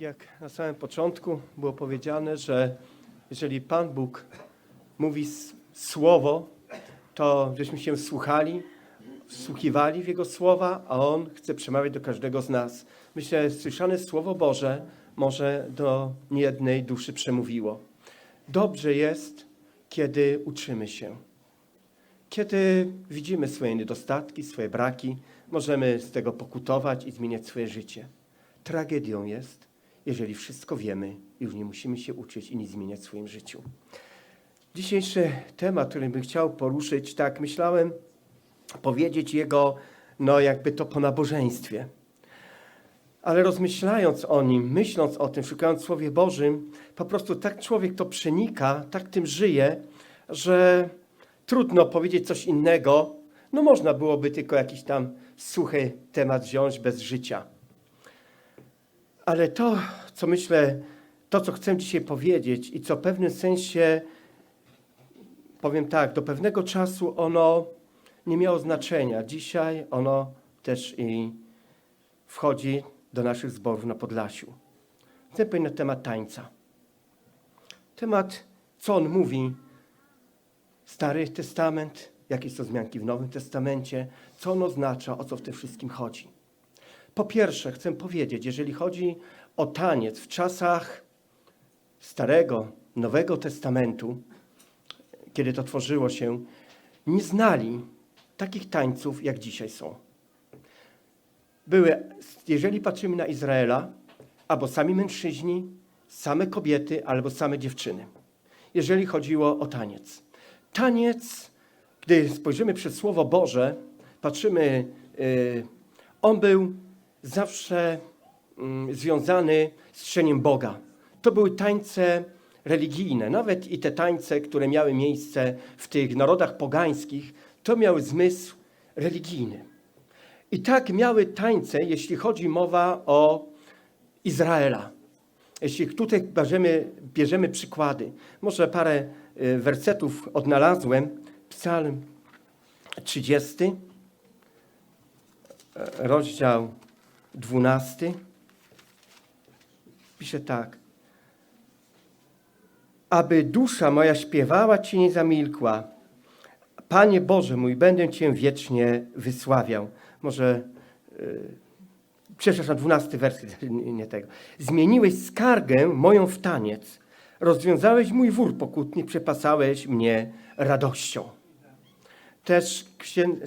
jak na samym początku było powiedziane, że jeżeli Pan Bóg mówi słowo, to żeśmy się słuchali, wsłuchiwali w Jego słowa, a On chce przemawiać do każdego z nas. Myślę, że słyszane Słowo Boże może do niejednej duszy przemówiło. Dobrze jest, kiedy uczymy się. Kiedy widzimy swoje niedostatki, swoje braki, możemy z tego pokutować i zmieniać swoje życie. Tragedią jest, jeżeli wszystko wiemy już nie musimy się uczyć i nic zmieniać w swoim życiu. Dzisiejszy temat, który bym chciał poruszyć, tak myślałem powiedzieć jego, no jakby to po nabożeństwie. Ale rozmyślając o nim, myśląc o tym, szukając w Słowie Bożym, po prostu tak człowiek to przenika, tak tym żyje, że trudno powiedzieć coś innego. No można byłoby tylko jakiś tam suchy temat wziąć bez życia. Ale to, co myślę, to, co chcę dzisiaj powiedzieć i co w pewnym sensie, powiem tak, do pewnego czasu ono nie miało znaczenia. Dzisiaj ono też i wchodzi do naszych zborów na Podlasiu. Chcę powiedzieć na temat tańca. Temat, co on mówi, Stary Testament, jakie są zmianki w Nowym Testamencie, co on oznacza, o co w tym wszystkim chodzi. Po pierwsze, chcę powiedzieć, jeżeli chodzi o taniec w czasach Starego, Nowego Testamentu, kiedy to tworzyło się, nie znali takich tańców, jak dzisiaj są. Były, jeżeli patrzymy na Izraela, albo sami mężczyźni, same kobiety, albo same dziewczyny, jeżeli chodziło o taniec. Taniec, gdy spojrzymy przez Słowo Boże, patrzymy, y, on był zawsze związany z czceniem Boga. To były tańce religijne, nawet i te tańce, które miały miejsce w tych narodach pogańskich, to miały zmysł religijny. I tak miały tańce, jeśli chodzi mowa o Izraela. Jeśli tutaj bierzemy, bierzemy przykłady, może parę y, wersetów odnalazłem. Psalm 30, e, rozdział 12. Pisze tak. Aby dusza moja śpiewała Ci nie zamilkła. Panie Boże mój, będę Cię wiecznie wysławiał. Może y, przepraszam, dwunasty werset, nie tego. Zmieniłeś skargę moją w taniec. Rozwiązałeś mój wór pokutny, przepasałeś mnie radością. Też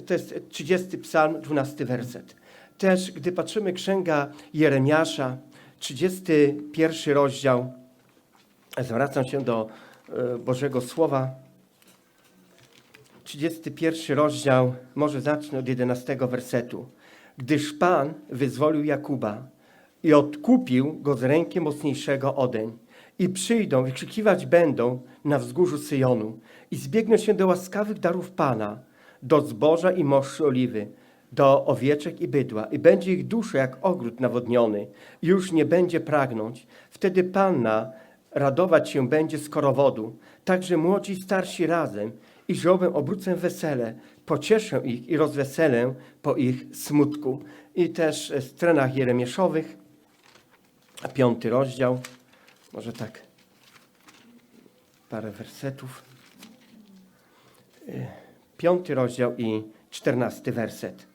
to jest 30 psalm, 12 werset. Też gdy patrzymy księga Jeremiasza, 31 rozdział, zwracam się do e, Bożego Słowa, 31 rozdział, może zacznę od 11 wersetu. Gdyż Pan wyzwolił Jakuba i odkupił go z ręki mocniejszego odeń. I przyjdą, wykrzykiwać będą na wzgórzu Syjonu i zbiegną się do łaskawych darów Pana, do zboża i moszczy oliwy, do owieczek i bydła. I będzie ich dusza jak ogród nawodniony już nie będzie pragnąć. Wtedy Panna radować się będzie z korowodu, także młodzi i starsi razem i żołbem obrócę wesele, pocieszę ich i rozweselę po ich smutku. I też w stronach Jeremieszowych, piąty rozdział, może tak parę wersetów. Y, Piąty rozdział i czternasty werset.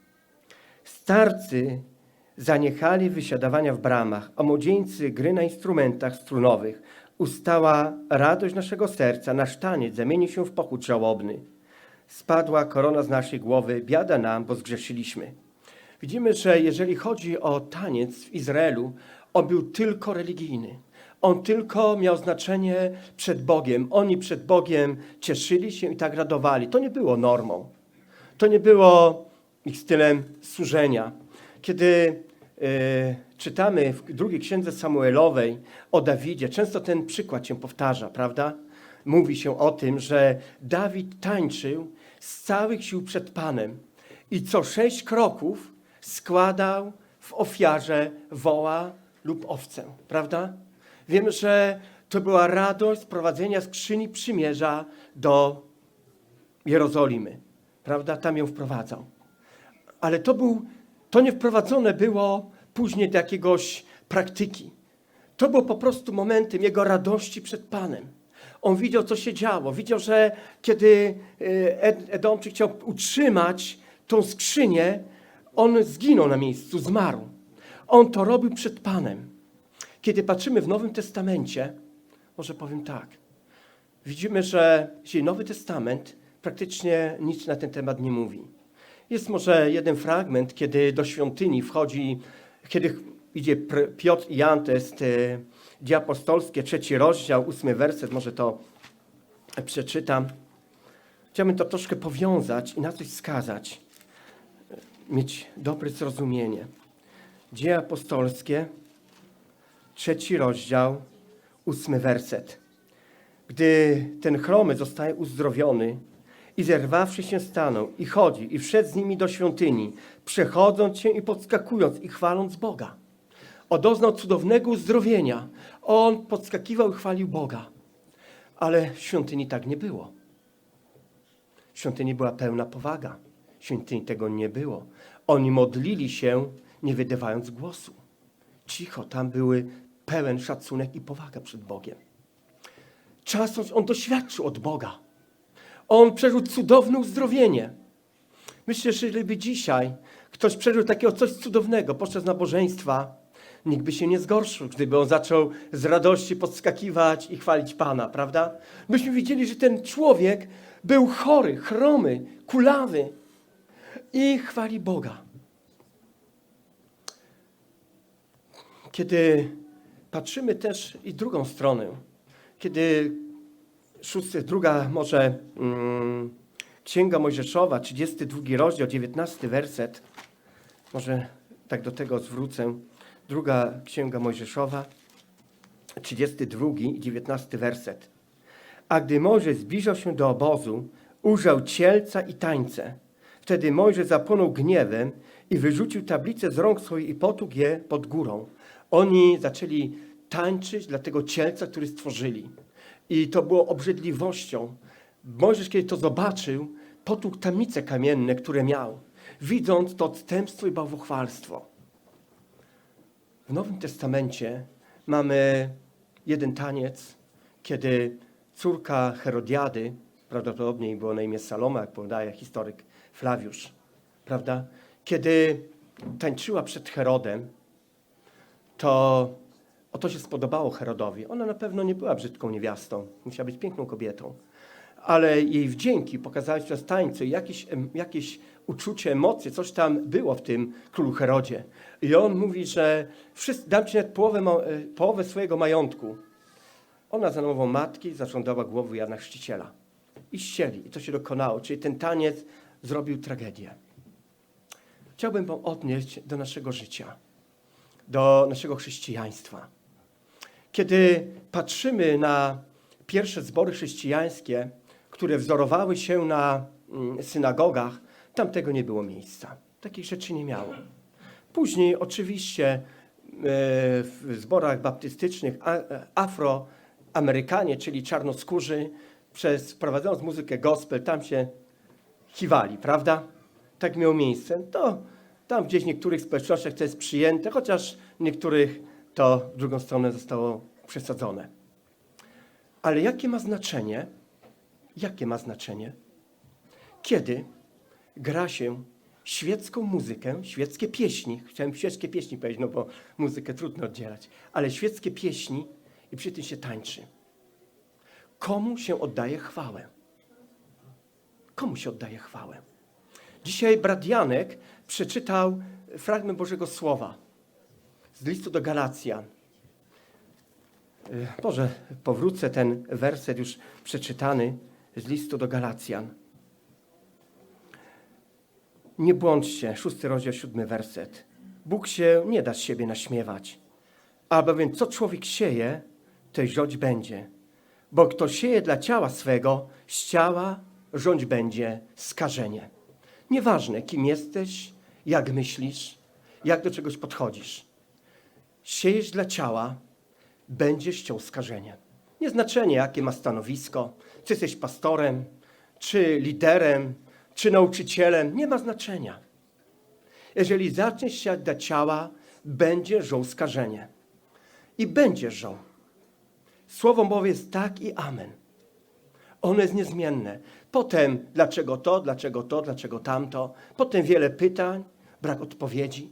Starcy zaniechali wysiadawania w bramach, a młodzieńcy gry na instrumentach strunowych. Ustała radość naszego serca, nasz taniec zamieni się w pochód żałobny. Spadła korona z naszej głowy, biada nam, bo zgrzeszyliśmy. Widzimy, że jeżeli chodzi o taniec w Izraelu, on był tylko religijny. On tylko miał znaczenie przed Bogiem. Oni przed Bogiem cieszyli się i tak radowali. To nie było normą. To nie było ich stylem służenia. Kiedy e, czytamy w drugiej księdze Samuelowej o Dawidzie, często ten przykład się powtarza, prawda? Mówi się o tym, że Dawid tańczył z całych sił przed Panem i co sześć kroków składał w ofiarze woła lub owcę, prawda? Wiemy, że to była radość sprowadzenia skrzyni przymierza do Jerozolimy, prawda? Tam ją wprowadzał. Ale to był, to nie wprowadzone było później do jakiegoś praktyki. To było po prostu momentem jego radości przed Panem. On widział, co się działo. Widział, że kiedy e, Ed, Edomczyk chciał utrzymać tą skrzynię, on zginął na miejscu, zmarł. On to robił przed Panem. Kiedy patrzymy w Nowym Testamencie, może powiem tak. Widzimy, że Nowy Testament praktycznie nic na ten temat nie mówi. Jest może jeden fragment, kiedy do świątyni wchodzi, kiedy idzie Piotr i Jan, to jest Dzieje Apostolskie, trzeci rozdział, ósmy werset, może to przeczytam. Chciałbym to troszkę powiązać i na coś wskazać, e, mieć dobre zrozumienie. Dzieje Apostolskie, trzeci rozdział, ósmy werset. Gdy ten chromy zostaje uzdrowiony i zerwawszy się stanął i chodzi i wszedł z nimi do świątyni, przechodząc się i podskakując i chwaląc Boga. Odoznał cudownego uzdrowienia. On podskakiwał i chwalił Boga. Ale w świątyni tak nie było. W świątyni była pełna powaga. W świątyni tego nie było. Oni modlili się, nie wydawając głosu. Cicho, tam były pełen szacunek i powaga przed Bogiem. Czasem on doświadczył od Boga. On przeżył cudowne uzdrowienie. Myślę, że gdyby dzisiaj ktoś przeżył takiego coś cudownego podczas nabożeństwa, nikt by się nie zgorszył, gdyby on zaczął z radości podskakiwać i chwalić Pana, prawda? Myśmy widzieli, że ten człowiek był chory, chromy, kulawy i chwali Boga. Kiedy patrzymy też i drugą stronę, kiedy szósty, druga może mm, Księga Mojżeszowa, 32 rozdział, 19 werset, może tak do tego zwrócę. Druga Księga Mojżeszowa, 32 i 19 werset. A gdy Mojżesz zbliżał się do obozu, ujrzał cielca i tańce. Wtedy Mojżesz zapłonął gniewem i wyrzucił tablicę z rąk swoich i potłukł je pod górą. Oni zaczęli tańczyć dla tego cielca, który stworzyli. I to było obrzydliwością. Mojżesz, kiedy to zobaczył, potłukł tamice kamienne, które miał, widząc to odstępstwo i bałwochwalstwo. W Nowym Testamencie mamy jeden taniec, kiedy córka Herodiady, prawdopodobnie było na imię Saloma, jak podaje historyk Flawiusz, prawda? Kiedy tańczyła przed Herodem, to o to się spodobało Herodowi. Ona na pewno nie była brzydką niewiastą, musiała być piękną kobietą. Ale jej wdzięki pokazały przez tańce jakieś, jakieś uczucie, emocje, coś tam było w tym królu Herodzie. I on mówi, że wszyscy, dam ci nawet połowę, e, połowę swojego majątku. Ona za nową matki zażądała głowy Jana Chrzciciela. I ścieli. I to się dokonało. Czyli ten taniec zrobił tragedię. Chciałbym wam odnieść do naszego życia, do naszego chrześcijaństwa. Kiedy patrzymy na pierwsze zbory chrześcijańskie, które wzorowały się na mm, synagogach, tam tego nie było miejsca. Takich rzeczy nie miało. Później oczywiście e, w zborach baptystycznych e, afroamerykanie, czyli czarnoskórzy, przez wprowadzając muzykę gospel, tam się kiwali, prawda? Tak miało miejsce. To tam gdzieś w niektórych społecznościach to jest przyjęte, chociaż w niektórych to w drugą stronę zostało przesadzone. Ale jakie ma znaczenie, jakie ma znaczenie, kiedy gra się świecką muzykę, świeckie pieśni, chciałem świeckie pieśni powiedzieć, no bo muzykę trudno oddzielać, ale świeckie pieśni i przy tym się tańczy. Komu się oddaje chwałę? Komu się oddaje chwałę? Dzisiaj brat Janek przeczytał fragment Bożego Słowa z listu do Galacjan. Y, Może powrócę ten werset już przeczytany z listu do Galacjan. Nie błądźcie, szósty rozdział, siódmy werset. Bóg się nie da z siebie naśmiewać. Albowiem co człowiek sieje, to rządź będzie. Bo kto sieje dla ciała swego, z ciała rządź będzie skażenie. Nieważne, kim jesteś, jak myślisz, jak do czegoś podchodzisz. Siejesz dla ciała, będziesz chciał skażenie. Nieznaczenie, jakie ma stanowisko, czy jesteś pastorem, czy liderem, czy nauczycielem, nie ma znaczenia. Jeżeli zaczniesz siać dla ciała, będzie żął skażenie. i będziesz żył. Słowo mowy jest tak i amen. Ono jest niezmienne. Potem dlaczego to, dlaczego to, dlaczego tamto. Potem wiele pytań, brak odpowiedzi.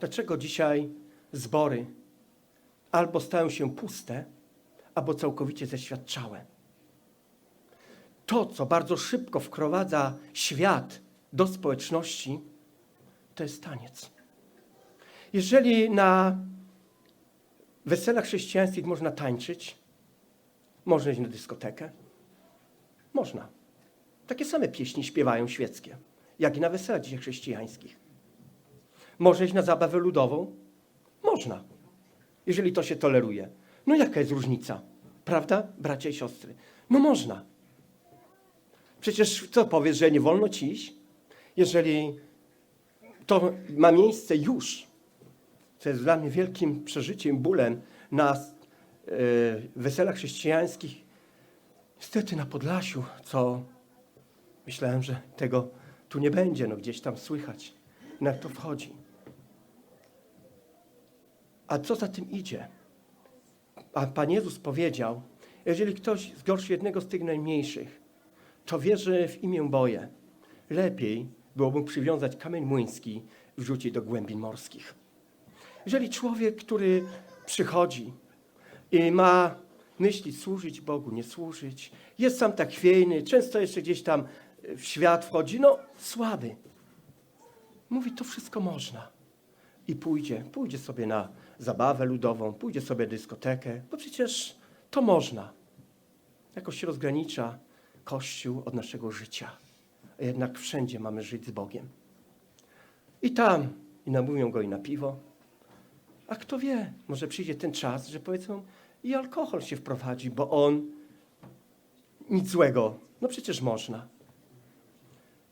Dlaczego dzisiaj zbory albo stają się puste, albo całkowicie zeświadczałe? To, co bardzo szybko wprowadza świat do społeczności, to jest taniec. Jeżeli na weselach chrześcijańskich można tańczyć, można iść na dyskotekę, można. Takie same pieśni śpiewają świeckie, jak i na weselach dzisiaj chrześcijańskich. Można iść na zabawę ludową? Można. Jeżeli to się toleruje. No jaka jest różnica? Prawda, bracia i siostry? No można. Przecież co powiesz, że nie wolno ci iść? Jeżeli to ma miejsce już, co jest dla mnie wielkim przeżyciem, bólem na e, weselach chrześcijańskich, niestety na Podlasiu, co myślałem, że tego tu nie będzie, no gdzieś tam słychać, na to wchodzi. A co za tym idzie? A Pan Jezus powiedział, jeżeli ktoś zgorszy jednego z tych najmniejszych, to wierzy w imię Boje. Lepiej byłoby przywiązać kamień młyński i wrzucić do głębin morskich. Jeżeli człowiek, który przychodzi i ma myśli służyć Bogu, nie służyć, jest sam tak chwiejny, często jeszcze gdzieś tam w świat wchodzi, no słaby. Mówi, to wszystko można. I pójdzie, pójdzie sobie na zabawę ludową, pójdzie sobie dyskotekę, bo przecież to można. Jakoś się rozgranicza Kościół od naszego życia. A jednak wszędzie mamy żyć z Bogiem. I tam, i namówią go i na piwo. A kto wie, może przyjdzie ten czas, że powiedzą, i alkohol się wprowadzi, bo on nic złego. No przecież można.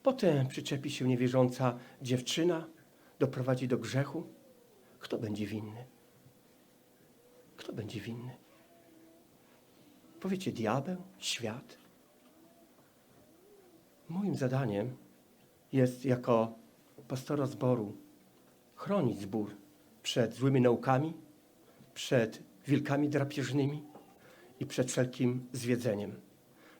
Potem przyczepi się niewierząca dziewczyna, doprowadzi do grzechu. Kto będzie winny? Kto będzie winny? Powiecie diabeł, świat? Moim zadaniem jest jako pastora zboru chronić zbór przed złymi naukami, przed wilkami drapieżnymi i przed wszelkim zwiedzeniem.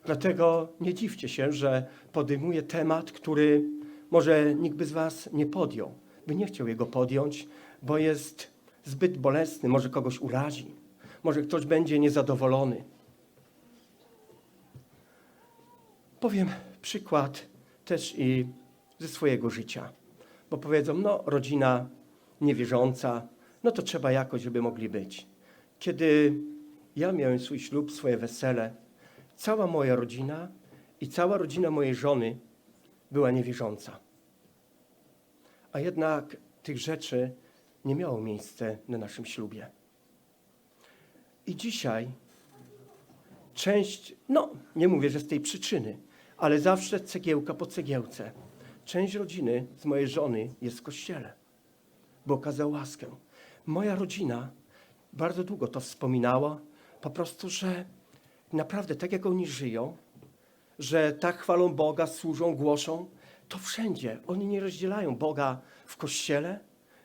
Dlatego nie dziwcie się, że podejmuję temat, który może nikt by z Was nie podjął, by nie chciał jego podjąć, bo jest zbyt bolesny, może kogoś urazi, może ktoś będzie niezadowolony. Powiem przykład też i ze swojego życia, bo powiedzą, no rodzina niewierząca, no to trzeba jakoś, żeby mogli być. Kiedy ja miałem swój ślub, swoje wesele, cała moja rodzina i cała rodzina mojej żony była niewierząca. A jednak tych rzeczy nie miało miejsca na naszym ślubie. I dzisiaj część, no nie mówię, że z tej przyczyny, ale zawsze cegiełka po cegiełce. Część rodziny z mojej żony jest w kościele, bo okazał łaskę. Moja rodzina bardzo długo to wspominała, po prostu, że naprawdę tak jak oni żyją, że tak chwalą Boga, służą, głoszą, to wszędzie. Oni nie rozdzielają Boga w kościele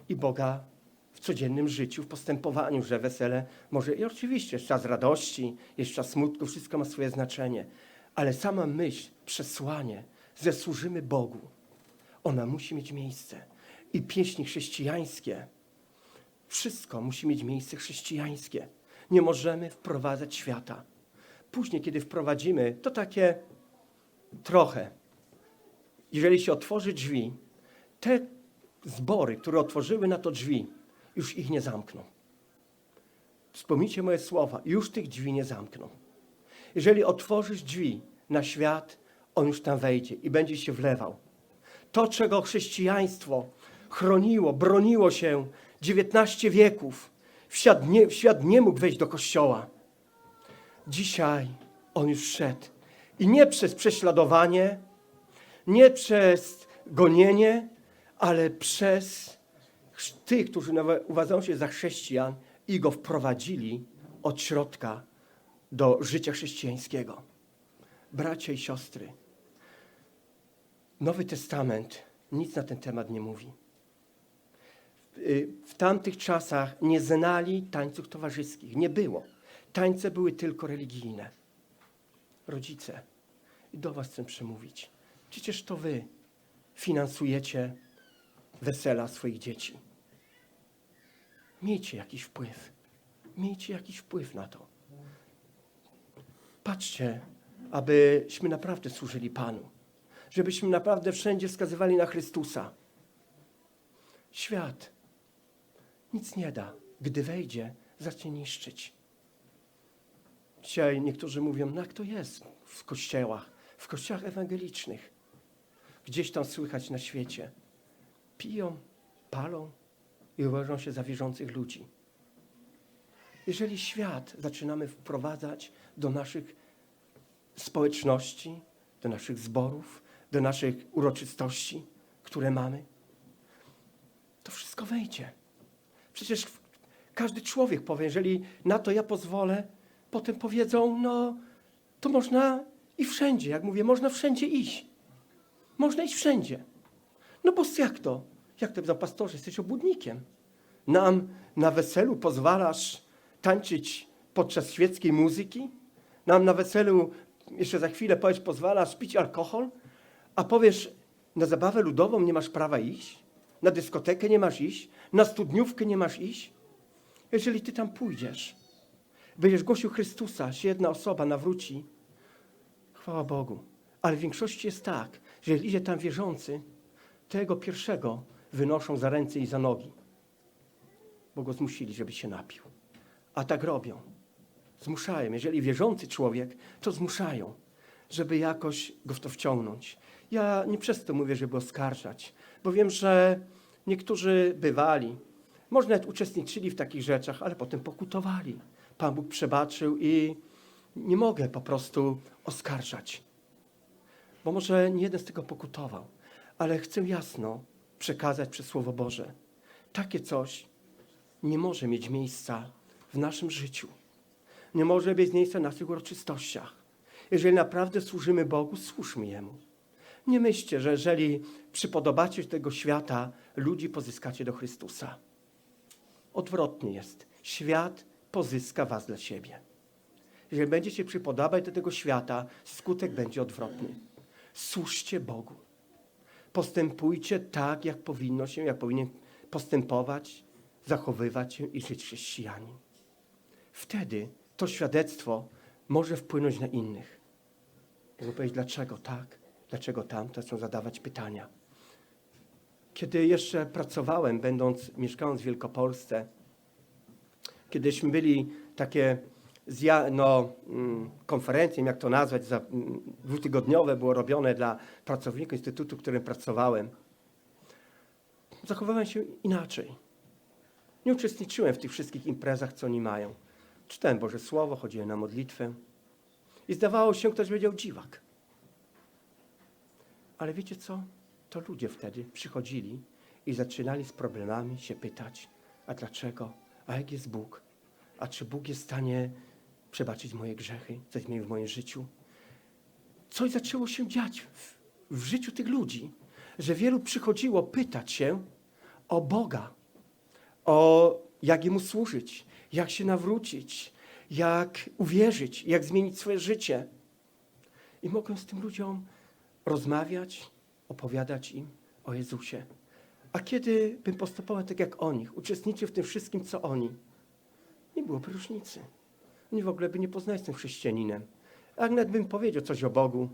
i Boga w codziennym życiu, w postępowaniu, że wesele może i oczywiście jest czas radości, jest czas smutku, wszystko ma swoje znaczenie, ale sama myśl, przesłanie, że służymy Bogu, ona musi mieć miejsce. I pieśni chrześcijańskie, wszystko musi mieć miejsce chrześcijańskie. Nie możemy wprowadzać świata. Później, kiedy wprowadzimy, to takie trochę. Jeżeli się otworzy drzwi, te zbory, które otworzyły na to drzwi, już ich nie zamkną. Wspomnijcie moje słowa, już tych drzwi nie zamkną. Jeżeli otworzysz drzwi na świat, on już tam wejdzie i będzie się wlewał. To, czego chrześcijaństwo chroniło, broniło się 19 wieków, w świat, nie, w świat nie mógł wejść do kościoła. Dzisiaj on już szedł. I nie przez prześladowanie, nie przez gonienie, ale przez tych, którzy uważają się za chrześcijan i go wprowadzili od środka do życia chrześcijańskiego. Bracia i siostry, Nowy Testament nic na ten temat nie mówi. y, w tamtych czasach nie znali tańców towarzyskich. Nie było. Tańce były tylko religijne. Rodzice, do was chcę przemówić. Przecież to wy finansujecie wesela swoich dzieci. Miejcie jakiś wpływ. Miejcie jakiś wpływ na to. Patrzcie, abyśmy naprawdę służyli Panu. Żebyśmy naprawdę wszędzie wskazywali na Chrystusa. Świat nic nie da. Gdy wejdzie, zacznie niszczyć. Dzisiaj niektórzy mówią, no jak to jest w kościołach, w kościołach ewangelicznych. Gdzieś tam słychać na świecie. Piją, palą i uważą się za wierzących ludzi. Jeżeli świat zaczynamy wprowadzać do naszych społeczności, do naszych zborów, do naszych uroczystości, które mamy, to wszystko wejdzie. Przecież każdy człowiek powie, jeżeli na to ja pozwolę, potem powiedzą, no to można i wszędzie. Jak mówię, można wszędzie iść. Można iść wszędzie. No bo jak to? Jak to za pastorze? Jesteś obłudnikiem. Nam na weselu pozwalasz tańczyć podczas świeckiej muzyki? Nam na weselu, jeszcze za chwilę powiesz, pozwalasz pić alkohol? A powiesz, na zabawę ludową nie masz prawa iść? Na dyskotekę nie masz iść? Na studniówkę nie masz iść? Jeżeli ty tam pójdziesz, będziesz głosił Chrystusa, się jedna osoba nawróci, chwała Bogu. Ale w większości jest tak, że idzie tam wierzący, tego pierwszego wynoszą za ręce i za nogi, bo go zmusili, żeby się napił. A tak robią. Zmuszają. Jeżeli wierzący człowiek, to zmuszają, żeby jakoś go w to wciągnąć. Ja nie przez to mówię, żeby oskarżać, bo wiem, że niektórzy bywali, może nawet uczestniczyli w takich rzeczach, ale potem pokutowali. Pan Bóg przebaczył i nie mogę po prostu oskarżać. Bo może nie jeden z tego pokutował, ale chcę jasno przekazać przez Słowo Boże. Takie coś nie może mieć miejsca w naszym życiu. Nie może mieć miejsca w naszych uroczystościach. Jeżeli naprawdę służymy Bogu, służmy Jemu. Nie myślcie, że jeżeli przypodobacie się tego świata, ludzi pozyskacie do Chrystusa. Odwrotnie jest. Świat pozyska was dla siebie. Jeżeli będziecie przypodobać do tego świata, skutek będzie odwrotny. Służcie Bogu. Postępujcie tak, jak powinno się, jak powinien postępować, zachowywać się i żyć chrześcijanin. Wtedy to świadectwo może wpłynąć na innych. Mogą powiedzieć, dlaczego tak, dlaczego tam, to zadawać pytania. Kiedy jeszcze pracowałem, będąc, mieszkając w Wielkopolsce, kiedyśmy byli takie zja- no, mm, konferencje, jak to nazwać, za, mm, dwutygodniowe było robione dla pracowników instytutu, w którym pracowałem. Zachowywałem się inaczej. Nie uczestniczyłem w tych wszystkich imprezach, co oni mają. Czytałem Boże Słowo, chodziłem na modlitwę i zdawało się, ktoś powiedział dziwak. Ale wiecie co? To ludzie wtedy przychodzili i zaczynali z problemami się pytać, a dlaczego? A jak jest Bóg? A czy Bóg jest w stanie przebaczyć moje grzechy, coś zmienił w moim życiu? Coś zaczęło się dziać w, w życiu tych ludzi, że wielu przychodziło pytać się o Boga, o jak Jemu służyć, jak się nawrócić, jak uwierzyć, jak zmienić swoje życie. I mogłem z tym ludziom rozmawiać, opowiadać im o Jezusie. A kiedy bym postępował tak jak oni, uczestniczył w tym wszystkim, co oni, nie byłoby różnicy. W ogóle by nie poznali z tym chrześcijaninem. A nawet bym powiedział coś o Bogu,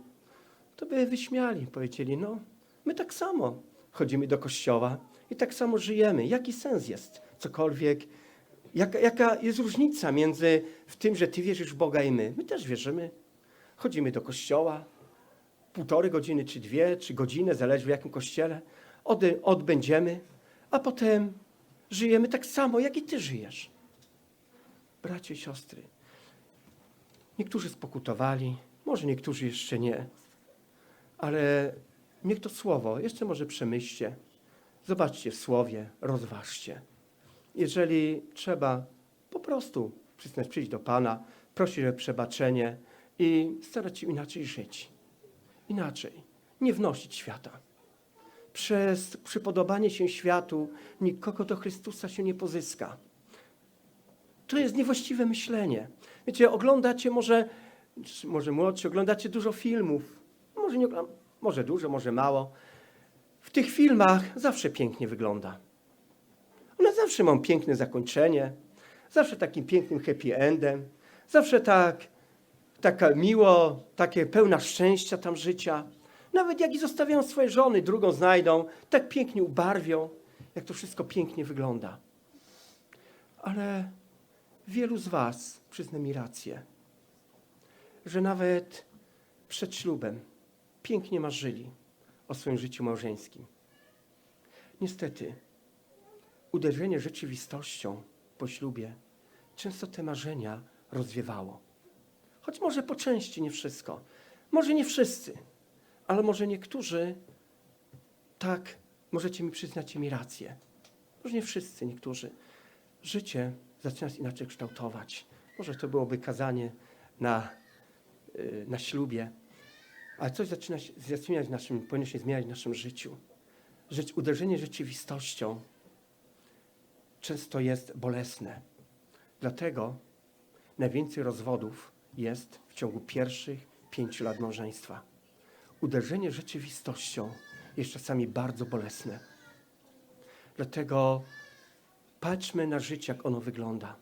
to by wyśmiali. Powiedzieli, no, my tak samo chodzimy do kościoła i tak samo żyjemy. Jaki sens jest cokolwiek? Jaka, jaka jest różnica między w tym, że ty wierzysz w Boga i my? My też wierzymy. Chodzimy do kościoła, półtorej godziny, czy dwie, czy godzinę, zależy w jakim kościele, od, odbędziemy, a potem żyjemy tak samo, jak i ty żyjesz. Bracie i siostry, niektórzy spokutowali, może niektórzy jeszcze nie, ale niech to słowo jeszcze może przemyślcie. Zobaczcie w słowie, rozważcie. Jeżeli trzeba, po prostu przyznać, przyjść do Pana, prosić o przebaczenie i starać się inaczej żyć inaczej, nie wnosić świata. przez przypodobanie się światu nikogo do Chrystusa się nie pozyska. To jest niewłaściwe myślenie. Wiecie, oglądacie może, może młodsi, oglądacie dużo filmów. Może, nie, może dużo, może mało. W tych filmach zawsze pięknie wygląda. One zawsze mają piękne zakończenie, zawsze takim pięknym happy endem, zawsze tak, taka miło, takie pełna szczęścia tam życia. Nawet jak i zostawiają swoje żony, drugą znajdą, tak pięknie ubarwią, jak to wszystko pięknie wygląda. Ale wielu z Was, przyzna mi rację, że nawet przed ślubem pięknie marzyli o swoim życiu małżeńskim. Niestety, uderzenie rzeczywistością po ślubie często te marzenia rozwiewało. Choć może po części nie wszystko. Może nie wszyscy, ale może niektórzy tak, możecie mi przyznać mi rację. Może nie wszyscy, niektórzy. Życie zaczyna się inaczej kształtować. Może to byłoby kazanie na, y, na ślubie, ale coś zaczyna się zmieniać w naszym, powinno się zmieniać w naszym życiu. Żyć, uderzenie rzeczywistością często jest bolesne. Dlatego najwięcej rozwodów jest w ciągu pierwszych pięciu lat małżeństwa. Uderzenie rzeczywistością jest czasami bardzo bolesne. Dlatego patrzmy na życie, jak ono wygląda.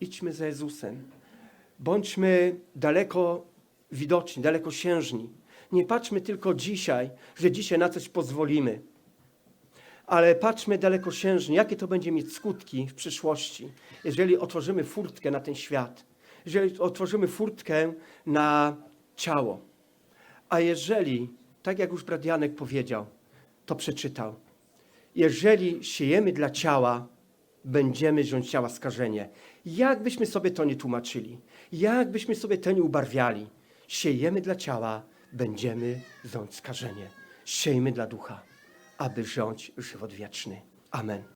Idźmy za Jezusem. Bądźmy daleko widoczni, dalekosiężni. Nie patrzmy tylko dzisiaj, że dzisiaj na coś pozwolimy ale patrzmy dalekosiężnie, jakie to będzie mieć skutki w przyszłości, jeżeli otworzymy furtkę na ten świat, jeżeli otworzymy furtkę na ciało. A jeżeli, tak jak już brat Janek powiedział, to przeczytał, jeżeli siejemy dla ciała, będziemy wziąć ciała skażenie. Jak byśmy sobie to nie tłumaczyli, jak byśmy sobie to nie ubarwiali, siejemy dla ciała, będziemy wziąć skażenie. Siejmy dla ducha aby rządź żywot wieczny. Amen.